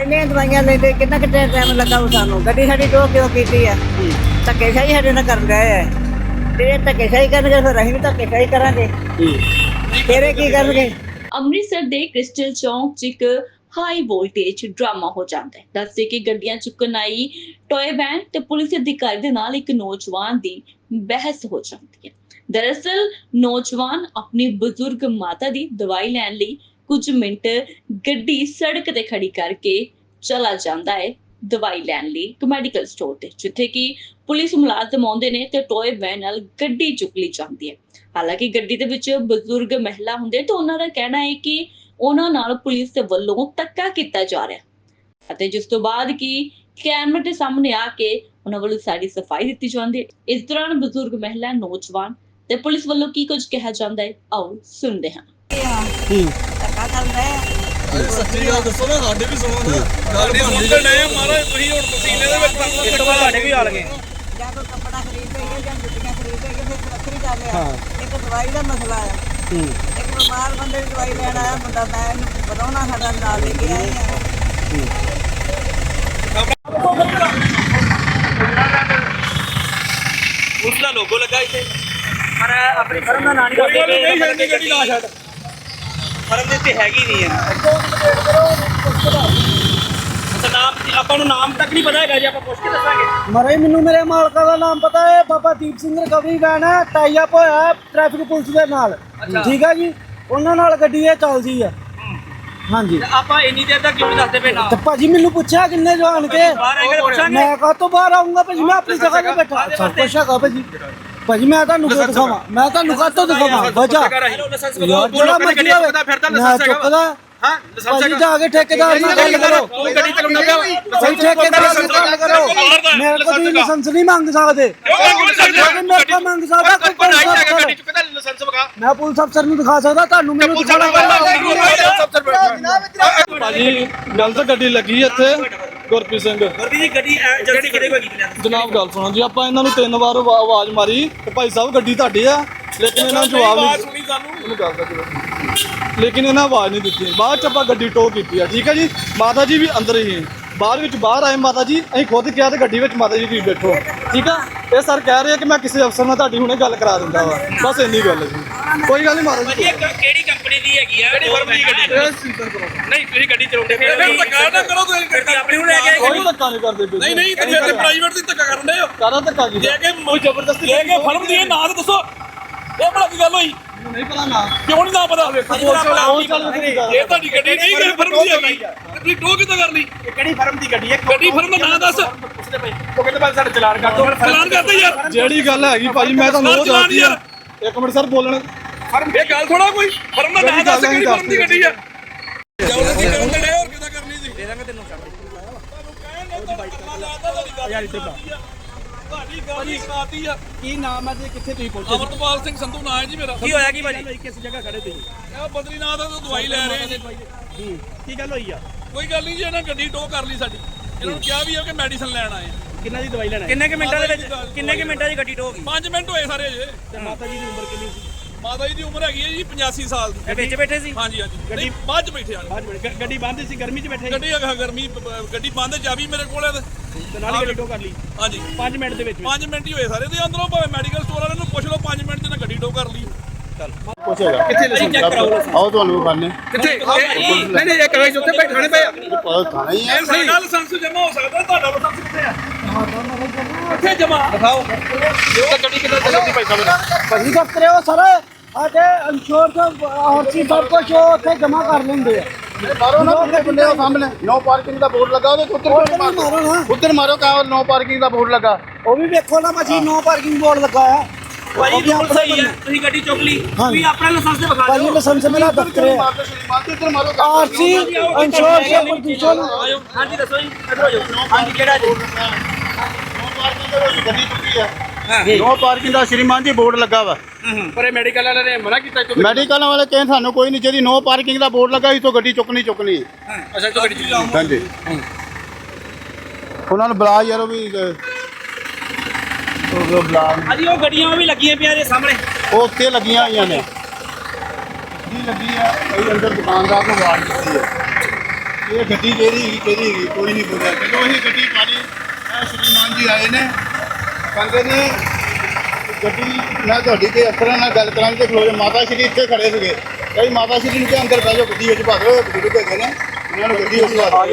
ਇੰਨੀਆਂ ਦਵਾਈਆਂ ਲੈਂਦੇ ਕਿੰਨਾ ਕੁ ਟਾਈਮ ਲੱਗਾ ਉਹ ਸਾਨੂੰ? ਗੱਡੀ ਸਾਡੀ ਟੋ ਕਿਉਂ ਕੀਤੀ ਆ? ਧੱਕੇ ਸ਼ਾਹੀ ਸਾਡੇ ਨਾਲ ਕਰਨ ਗਏ ਆ। ਤੇ ਇਹ ਧੱਕੇ ਸ਼ਾਹੀ ਕਰਨਗੇ ਫਿਰ ਅਸੀਂ ਵੀ ਧੱਕੇ ਸ਼ਾਹੀ ਕਰਾਂਗੇ ਫਿਰ ਇਹ ਕੀ ਕਰਨਗੇ? ਅੰਮ੍ਰਿਤਸਰ ਦੇ ਕ੍ਰਿਸਟਲ ਚੌਂਕ 'ਚ ਇੱਕ ਹਾਈ ਵੋਲਟੇਜ ਡਰਾਮਾ ਹੋ ਜਾਂਦਾ ਹੈ। ਦੱਸਦੇ ਕਿ ਗੱਡੀਆਂ ਚੁੱਕਣ ਆਈ ਟੋਏ ਵੈਨ ਤੇ ਪੁਲਿਸ ਅਧਿਕਾਰੀ ਦੇ ਨਾਲ ਇੱਕ ਨੌਜਵਾਨ ਦੀ ਬਹਿਸ ਹੋ ਜਾਂਦੀ ਹੈ। ਦਰਅਸਲ ਨੌਜਵਾਨ ਆਪਣੀ ਬਜ਼ੁਰਗ ਮਾਤਾ ਦੀ ਦਵਾਈ ਲੈਣ ਲਈ ਕੁਝ ਮਿੰਟ ਗੱਡੀ ਸੜਕ ਤੇ ਖੜੀ ਕਰਕੇ ਚਲਾ ਜਾਂਦਾ ਹੈ ਦਵਾਈ ਲੈਣ ਲਈ ਇੱਕ ਮੈਡੀਕਲ ਸਟੋਰ ਤੇ, ਜਿੱਥੇ ਕਿ ਪੁਲਿਸ ਮੁਲਾਜ਼ਮ ਆਉਂਦੇ ਨੇ ਤੇ ਟੋਏ ਵੈਨ ਨਾਲ ਗੱਡੀ ਚੁੱਕ ਲਈ ਜਾਂਦੀ ਹੈ। ਹਾਲਾਂਕਿ ਗੱਡੀ ਦੇ ਵਿੱਚ ਬਜ਼ੁਰਗ ਮਹਿਲਾ ਹੁੰਦੇ ਤਾਂ ਉਹਨਾਂ ਦਾ ਕਹਿਣਾ ਹੈ ਕਿ ਉਹਨਾਂ ਨਾਲ ਪੁਲਿਸ ਦੇ ਵੱਲੋਂ ਧੱਕਾ ਕੀਤਾ ਜਾ ਰਿਹਾ ਅਤੇ ਜਿਸ ਤੋਂ ਬਾਅਦ ਕਿ ਕੈਮਰੇ ਦੇ ਸਾਹਮਣੇ ਆ ਕੇ ਉਹਨਾਂ ਵੱਲੋਂ ਸਾਰੀ ਸਫ਼ਾਈ ਦਿੱਤੀ ਜਾਂਦੀ ਹੈ। ਇਸ ਦੌਰਾਨ ਬਜ਼ੁਰਗ ਮਹਿਲਾ, ਨੌਜਵਾਨ ਤੇ ਪੁਲਿਸ ਵੱਲੋਂ ਕੀ ਕੁਝ ਕਿਹਾ ਜਾਂਦਾ ਹੈ? ਆਓ ਸੁਣਦੇ ਹਾਂ। ਧੱਕਾ ਸੱਚੀ ਗੱਲ ਦੱਸੋ ਨਾ ਸਾਡੇ ਵੀ ਸੁਣੋ ਨਾ ਗੱਲ ਬਣਦੀ ਨਹੀਂ ਮਹਾਰਾਜ ਤੁਸੀਂ ਹੁਣ ਪਸੀਨੇ ਦੇ ਵਿੱਚ ਤੰਗ ਇਸ ਤੋਂ ਬਾਅਦ ਤੁਹਾਡੇ ਵੀ ਆ ਲਗੇ ਜਾਂ ਕੋਈ ਕੱਪੜਾ ਖਰੀਦ ਲਈਏ ਜਾਂ ਜੁੱਤੀਆਂ ਖਰੀਦ ਲਈਏ ਫਿਰ ਵੱਖਰੀ ਗੱਲ ਆ ਇੱਕ ਦਵਾਈ ਦਾ ਮਸਲਾ ਆ ਇੱਕ ਬਿਮਾਰ ਬੰਦੇ ਦੀ ਦਵਾਈ ਲੈਣ ਆਇਆ ਬੰਦਾ ਮੈਂ ਇਹਨੂੰ ਵਧਾਉਣਾ ਸਾਡਾ ਨਾਲ ਲੈ ਕੇ ਆਏ ਆ ਉਸ ਦਾ ਲੋਗੋ ਲੱਗਾ ਇੱਥੇ ਪਰ ਆਪਣੀ ਫਰਮ ਦਾ ਨਾਂ ਨਹੀਂ ਕੋਈ ਦੱਸਦੇ ਗੱਲ ਨਹੀਂ ਗੱਡੀ ਨਾ ਛੱਡ ਫਰਮ ਦੇ ਉੱਤੇ ਹੈਗੀ ਨਹੀਂ ਹੈ। ਅੱਛਾ ਨਾਮ ਆਪਾਂ ਨੂੰ ਨਾਮ ਤੱਕ ਨਹੀਂ ਪਤਾ ਹੈਗਾ ਜੀ ਆਪਾਂ ਪੁੱਛ ਕੇ ਦੱਸਾਂਗੇ। ਮਰੇ ਮੈਨੂੰ ਮੇਰੇ ਮਾਲਕਾ ਦਾ ਨਾਮ ਪਤਾ ਹੈ ਬਾਬਾ ਦੀਪ ਸਿੰਘ ਰਿਕਵਰੀ ਵੈਨ ਹੈ ਟਾਈ ਅਪ ਹੋਇਆ ਹੈ ਟ੍ਰੈਫਿਕ ਪੁਲਿਸ ਦੇ ਨਾਲ। ਠੀਕ ਹੈ ਜੀ? ਉਹਨਾਂ ਨਾਲ ਗੱਡੀ ਇਹ ਚੱਲਦੀ ਹੈ। ਹਾਂਜੀ। ਆਪਾਂ ਇੰਨੀ ਦੇਰ ਤੱਕ ਕਿਉਂ ਨਹੀਂ ਦੱਸਦੇ ਪਏ ਨਾਮ? ਤੇ ਭਾਜੀ ਮੈਨੂੰ ਪੁੱਛਿਆ ਕਿੰਨੇ ਜਾਣ ਕੇ? ਬਾਹਰ ਆਏ ਕੇ ਪੁੱਛਾਂਗੇ। ਮੈਂ ਕਾ ਤੋਂ ਬਾਹਰ ਆਉਂਗਾ ਭਾਜੀ? ਮੈਂ ਆਪਣੀ ਜਗ੍ਹਾ ਤੇ ਬੈਠਾ। ਭਾਜੀ। ਭਾਜੀ ਮੈਂ ਤੁਹਾਨੂੰ ਕਿਉਂ ਦਿਖਾਵਾਂ? ਮੈਂ ਤੁਹਾਨੂੰ ਕਾਹਤੋਂ ਦਿਖਾਵਾਂ? ਵਜਾ ਯਾਰ ਜਿਹੜਾ ਮਰਜ਼ੀ ਹੋਵੇ ਮੈਂ ਚੁੱਕਦਾ। ਹਾਂ ਭਾਜੀ ਜਾ ਕੇ ਠੇਕੇਦਾਰ ਨਾਲ ਗੱਲ ਕਰੋ। ਤੂੰ ਗੱਡੀ ਚਲਾਉਂਦਾ ਪਿਆ ਭਾਈ ਠੇਕੇਦਾਰ ਨਾਲ ਗੱਲ ਕਰੋ। ਲਾਇਸੈਂਸ ਨਹੀਂ ਮੰਗ ਸਕਦੇ। ਮੇਰੇ ਕੋਲ ਮੰਗ ਸਕਦਾ ਕੋਈ ਪੁਲਿਸ ਅਫਸਰ ਚੁੱਕਦਾ ਲਾਇਸੈਂਸ ਵਗਾ। ਮੈਂ ਪੁਲਿਸ ਅਫਸਰ ਨੂੰ ਦਿਖਾ ਸਕਦਾ ਤੁਹਾਨੂੰ ਮੈਨੂੰ ਦਿਖਾਉਣਾ ਪੈਣਾ ਭਾਜੀ ਤਾਂ ਗੱਡੀ ਲੱਗੀ ਇੱਥੇ। ਗੁਰਪ੍ਰੀਤ ਸਿੰਘ। ਗੁਰਦੀ ਜੀ ਗੱਡੀ ਜਲਦੀ ਕਿਹਦੇ ਕੋਲ ਗਈ ਜਨਾਬ ਗੱਲ ਸੁਣੋ ਜੀ ਆਪਾਂ ਇਹਨਾਂ ਨੂੰ ਤਿੰਨ ਵਾਰ ਆਵਾ- ਆਵਾਜ਼ ਮਾਰੀ ਕਿ ਭਾਈ ਸਾਹਿਬ ਗੱਡੀ ਤੁਹਾਡੀ ਆ ਲੇਕਿਨ ਇਹਨਾਂ ਨੇ ਜਵਾਬ ਨਹੀਂ ਸੁਣੀ ਸਾਨੂੰ। ਉਹਨੂੰ ਗੱਲ ਦਾ ਜਵਾਬ ਲੇਕਿਨ ਇਹਨਾਂ ਆਵਾਜ਼ ਨਹੀਂ ਦਿੱਤੀ। ਬਾਅਦ ਚ ਆਪਾਂ ਗੱਡੀ ਟੋ ਕੀਤੀ ਆ ਠੀਕ ਹੈ ਜੀ? ਮਾਤਾ ਜੀ ਵੀ ਅੰਦਰ ਹੀ ਹੈ ਬਾਹਰ ਵਿੱਚ ਬਾਹਰ ਆਏ ਮਾਤਾ ਜੀ ਅਸੀਂ ਖੁਦ ਕਿਹਾ ਤੇ ਗੱਡੀ ਵਿੱਚ ਮਾਤਾ ਜੀ ਤੁਸੀਂ ਬੈਠੋ ਠੀਕ ਆ? ਇਹ ਸਰ ਕਹਿ ਰਹੇ ਆ ਕਿ ਮੈਂ ਕਿਸੇ ਅਫਸਰ ਨਾਲ ਤੁਹਾਡੀ ਹੁਣੇ ਗੱਲ ਕਰਾ ਦਿੰਦਾ ਵਾ। ਬਸ ਇੰਨੀ ਗੱਲ ਹੈ ਜੀ। ਕੋਈ ਗੱਲ ਨਹੀਂ ਮਾਤਾ ਜੀ। ਕਿਹੜੀ ਕੰਪਨੀ ਦੀ ਹੈਗੀ ਆ ਕਿਹੜੀ ਫਰਮ ਦੀ ਗੱਡੀ? ਇਹ ਸੀਜ਼ਨ ਕਰੋ। ਨਹੀਂ ਤੁਸੀਂ ਗੱਡੀ ਚਲਾਉਂਦੇ ਫਿਰ ਧੱਕਾ ਨਾ ਕਰੋ ਤੁਸੀਂ ਫਿਰ ਆਪਣੀ ਨੂੰ ਲੈ ਕੇ ਆਏ ਕੋਈ ਧੱਕਾ ਨਹੀਂ ਕਰਦੇ ਨਹੀਂ ਨਹੀਂ ਤੁਸੀਂ ਇੱਥੇ ਪ੍ਰਾਈਵੇਟ ਦੀ ਧੱਕਾ ਕਰਨ ਦੇ ਹੋ। ਕਾਰਾ ਧੱਕਾ ਕੀ ਲੈ ਕੇ ਕੋਈ ਜ਼ਬਰਦਸਤੀ ਲੈ ਕੇ ਫਰਮ ਦੀ ਇਹ ਨਾਂ ਤਾਂ ਦੱਸੋ। ਇਹ ਬੜਾ ਕੀ ਗੱਲ ਹੋਈ? ਨਹੀਂ ਪਤਾ ਨਾ ਕਿਉਂ ਨਹੀਂ ਨਾ ਪਤਾ? ਉਹ ਚੱਲ ਨਹੀਂ ਇਹ ਤੁਹਾਡੀ ਗੱਡੀ ਨਹੀਂ ਕਿ ਫਰਮ ਦੀ ਹੈਗੀ। ਤੁਸੀਂ ਟੋ ਕਿੱਦਾਂ ਕਰ ਲਈ? ਕਿਹੜੀ ਫਰਮ ਦੀ ਗੱਡੀ ਹੈ? ਗੱਡੀ ਫਰਮ ਦਾ ਨਾਂ ਦੱਸ। ਪੁੱਛਦੇ ਪਏ ਉਹ ਕਹਿੰਦੇ ਬਾਅਦ ਸਾਡੇ ਚਲਾਨ ਕਰ ਦੋ ਚਲਾਨ ਕਰਦੇ ਯਾਰ। ਜਿਹੜੀ ਗੱਲ ਹੈਗੀ ਭਾਜੀ ਮੈਂ ਤੁਹਾਨੂੰ ਉਹ ਚਲਾਨ ਦੱਸਦੀ ਆ ਇੱਕ ਮਿੰਟ ਸਰ ਬੋਲਣ। ਫਰਮ ਇਹ ਗੱਲ ਥੋੜਾ ਕੋਈ ਫਰਮ ਦਾ ਨਾਂ ਦੱਸ ਕਿਹੜੀ ਫਰਮ ਦੀ ਗੱਡੀ ਆ? ਜਬਰਦਸਤੀ ਕਰਨ ਦੇ ਹੋਰ ਕਿੱਦਾਂ ਕਰਨੀ ਸੀ ਦੇ ਦਾਂਗੇ ਤੈਨੂੰ ਯਾਰ ਇੱਥੇ ਤੁਹਾਡੀ ਗਾੜੀ ਕਰਾਤੀ ਆ? ਕੀ ਨਾਮ ਹੈ ਤੇ ਕਿੱਥੇ ਤੁਸੀਂ ਪਹੁੰਚੇ ਅਮਰਪਾਲ ਸਿੰਘ ਸੰਧੂ ਨਾਂ ਹੈ ਜੀ ਮੇਰਾ। ਕੀ ਹੋਇਆ ਕੀ ਭਾਜੀ? ਕਿਸ ਜਗ੍ਹਾ ਖੜੇ ਤੁਸੀਂ ਇਹ ਬਦਰੀਨਾਥ ਤੋਂ ਦਵਾਈ ਲੈ ਰਹੇ ਜੀ। ਕੀ ਗੱਲ ਹੋਈ ਆ? ਕੋਈ ਗੱਲ ਨਹੀਂ ਜੀ ਇਹਨਾਂ ਗੱਡੀ ਟੋ ਕਰ ਲਈ ਸਾਡੀ। ਇਹਨਾਂ ਨੂੰ ਕਿਹਾ ਵੀ ਆ ਕਿ ਮੈਡੀਸਨ ਲੈਣ ਆਏ ਕਿੰਨਾ ਦੀ ਦਵਾਈ ਲੈਣਾ ਕਿੰਨੇ ਕਿ ਮਿੰਟਾਂ ਦੇ ਵਿੱਚ ਕਿੰਨੇ ਕਿ ਮਿੰਟਾਂ ਦੀ ਗੱਡੀ ਟੋ ਗਈ? 5 ਮਿੰਟ ਹੋਏ ਸਾਰੇ ਜੇ ਤੇ ਮਾਤਾ ਜੀ ਦੀ ਉਮਰ ਕਿੰਨੀ ਸੀ? ਮਾਤਾ ਜੀ ਦੀ ਉਮਰ ਹੈਗੀ ਹੈ ਜੀ 85 ਸਾਲ ਦੀ। ਇਹ ਵਿੱਚ ਬੈਠੇ ਸੀ? ਹਾਂਜੀ ਹਾਂਜੀ। ਗੱਡੀ ਬਾਅਦ ਚ ਬੈਠੇ ਆ ਬਾਅਦ ਵਿੱਚ ਗ- ਗੱਡੀ ਬੰਦ ਸੀ ਗਰਮੀ 'ਚ ਬੈਠੇ ਸੀ? ਗੱਡੀ ਹੈਗਾ ਗਰਮੀ ਬ- ਗੱਡੀ ਬੰਦ ਚਾਬੀ ਮੇਰੇ ਕੋਲ ਹੈ ਤੇ। ਤੇ ਨਾਲ ਹੀ ਗੱਡੀ ਟੋ ਕਰ ਲਈ। ਹਾਂਜੀ। 5 ਮਿੰਟ ਦੇ ਵਿੱਚ 5 ਮਿੰਟ ਹੀ ਹੋਏ ਸਾਰੇ ਤੇ ਅੰਦਰੋਂ ਭਾਵੇਂ ਮੈਡੀਕਲ ਸਟੋਰ ਵਾਲੇ ਨੂੰ ਪੁੱਛ ਲਓ 5 ਮਿੰਟ ਚ ਨਾ ਗੱਡੀ ਟੋ ਕਰ ਲਈ। ਚੈੱਕ ਕਰਾਓ ਆਓ ਤੁਹਾਨੂੰ ਵਿਖਾਣੇ ਕਿੱਥੇ? ਨਹੀਂ ਨਹੀਂ ਇਹ ਕਰਾਈ ਉੱਥੇ ਬੈਠਾਣੇ ਪਏ ਆ ਪਤਾ ਥਾਣਾ ਹੀ ਹੈ ਇਹ ਸਾਡਾ ਲਾਇਸੈਂਸ ਜਮਾ ਹੋ ਸਕਦਾ ਤੁਹਾਡਾ ਕਿੱਥੇ ਜਮਾ ਦਿਖਾਓ ਇਹ ਤਾਂ ਗੱਡੀ ਕਿੱਦਾਂ ਚੱਲਦੀ ਭਾਈ ਸਾਹਿਬ ਭਾਜੀ ਦਫ਼ਤਰੇ ਉਹ ਸਰ ਸਾਡੇ ਇੰਸ਼ੋਰ ਤੋਂ ਆਰਸੀ ਸਭ ਕੁਝ ਉਹ ਉੱਥੇ ਜਮਾ ਕਰ ਲੈਂਦੇ ਆ ਮਾਰੋ ਨਾ ਕਿੰਨੇ ਬੰਦੇ ਉਹ ਸਾਹਮਣੇ ਨੋ ਪਾਰਕਿੰਗ ਦਾ ਬੋਰਡ ਲੱਗਾ ਉਹਦੇ ਉੱਤਰ ਉੱਧਰ ਵੀ ਮਾਰੋ ਨਾ ਉੱਧਰ ਮਾਰੋ ਕਾ ਨੋ ਪਾਰਕਿੰਗ ਦਾ ਬੋਰਡ ਲੱਗਾ ਉਹ ਵੀ ਵੇਖੋ ਨਾ ਮਸ਼ੀਨ ਨੋ ਪਾਰਕਿੰਗ ਬੋਰਡ ਲੱਗਾ ਆ ਭਾਈ ਉਹ ਵੀ ਰੂਲ ਆਪਣੇ ਸਹੀ ਹੈ ਤੁਸੀਂ ਗੱਡੀ ਚੁੱਕ ਲਈ ਹਾਂਜੀ। ਤੁਸੀਂ ਆਪਣਾ ਲਾਇਸੈਂਸ ਤੇ ਵਿਖਾ ਭਾਜੀ ਦਿਓ ਲਾਇਸੈਂਸ ਮੇਰਾ ਦਫ਼ਤਰੇ ਆ ਮਾਰੋ ਸ਼੍ਰੀਮਾਨ ਜੀ ਉੱਧਰ ਮਾਰੋ ਆਰਸੀ ਇੰਸ਼ੋਰ ਸੇ ਪ੍ਰਦੂਸ਼ਣ ਆਜੋ ਹਾਂਜੀ ਦੱਸੋ ਜੀ ਇੱਧਰ ਹੋ ਜਾਓ ਹਾਂਜੀ ਕਿਹੜਾ ਜੀ ਗੱਡੀ ਚੁੱਕੀ ਹੈ। ਨੋ ਪਾਰਕਿੰਗ ਦਾ ਸ਼੍ਰੀਮਾਨ ਜੀ ਬੋਰਡ ਲੱਗਾ ਵਾ। ਪਰ ਇਹ ਮੈਡੀਕਲ ਵਾਲੇ ਨੇ ਮਨਾ ਕੀਤਾ ਮੈਡੀਕਲ ਵਾਲੇ ਕਹਿੰਦੇ ਸਾਨੂੰ ਕੋਈ ਨਹੀਂ ਜਿਹੜੀ ਨੋ ਪਾਰਕਿੰਗ ਦਾ ਬੋਰਡ ਲੱਗਾ ਤੋਂ ਗੱਡੀ ਚੁੱਕਣੀ ਚੁੱਕਣੀ ਅੱਛਾ ਤੋ ਗੱਡੀ ਚਲਾਓ ਹਾਂਜੀ। ਉਹਨਾਂ ਨੂੰ ਬੁਲਾ ਯਾਰ ਉਹ ਵੀ ਉਹ ਬੁਲਾ। ਹਾਂਜੀ ਉਹ ਗੱਡੀਆਂ ਵੀ ਲੱਗੀਆਂ ਪਈਆਂ ਜੇ ਸਾਹਮਣੇ। ਉਹ ਉੱਤੇ ਲੱਗੀਆਂ ਹੋਈਆਂ ਨੇ। ਜੀ ਲੱਗੀ ਆ ਇਹ ਅੰਦਰ ਦੁਕਾਨਦਾਰ ਨੂੰ ਆਵਾਜ਼ ਦਿੱਤੀ ਹੈ ਇਹ ਗੱਡੀ ਜਿਹੜੀ ਹੈਗੀ ਕਿਹਦੀ ਹੈਗੀ ਕੋਈ ਨਹੀਂ ਬੋਲਿਆ। ਜਦੋਂ ਇਹ ਗੱਡੀ ਪਾਣੀ ਇਹ ਸ਼੍ਰੀਮਾਨ ਜੀ ਆਏ ਨੇ। ਕਹਿੰਦੇ ਨੇ ਗੱਡੀ, ਮੈਂ ਤੁਹਾਡੀ ਤੇ ਅਫਸਰਾਂ ਨਾਲ ਗੱਲ ਕਰਾਂਗੇ ਤੇ ਖਲੋ ਮਾਤਾ ਸ਼੍ਰੀ ਇੱਥੇ ਖੜੇ ਸੀਗੇ। ਕਈ ਮਾਤਾ ਸ਼੍ਰੀ ਨੂੰ ਕਿ ਅੰਦਰ ਬਹਿ ਜਾਓ, ਗੱਡੀ ਵਿੱਚ ਭਾਗੋ ਬਜ਼ੁਰਗ ਹੈਗੇ ਨੇ। ਉਹਨਾਂ ਨੂੰ ਗੱਡੀ ਵਿੱਚ ਪਾ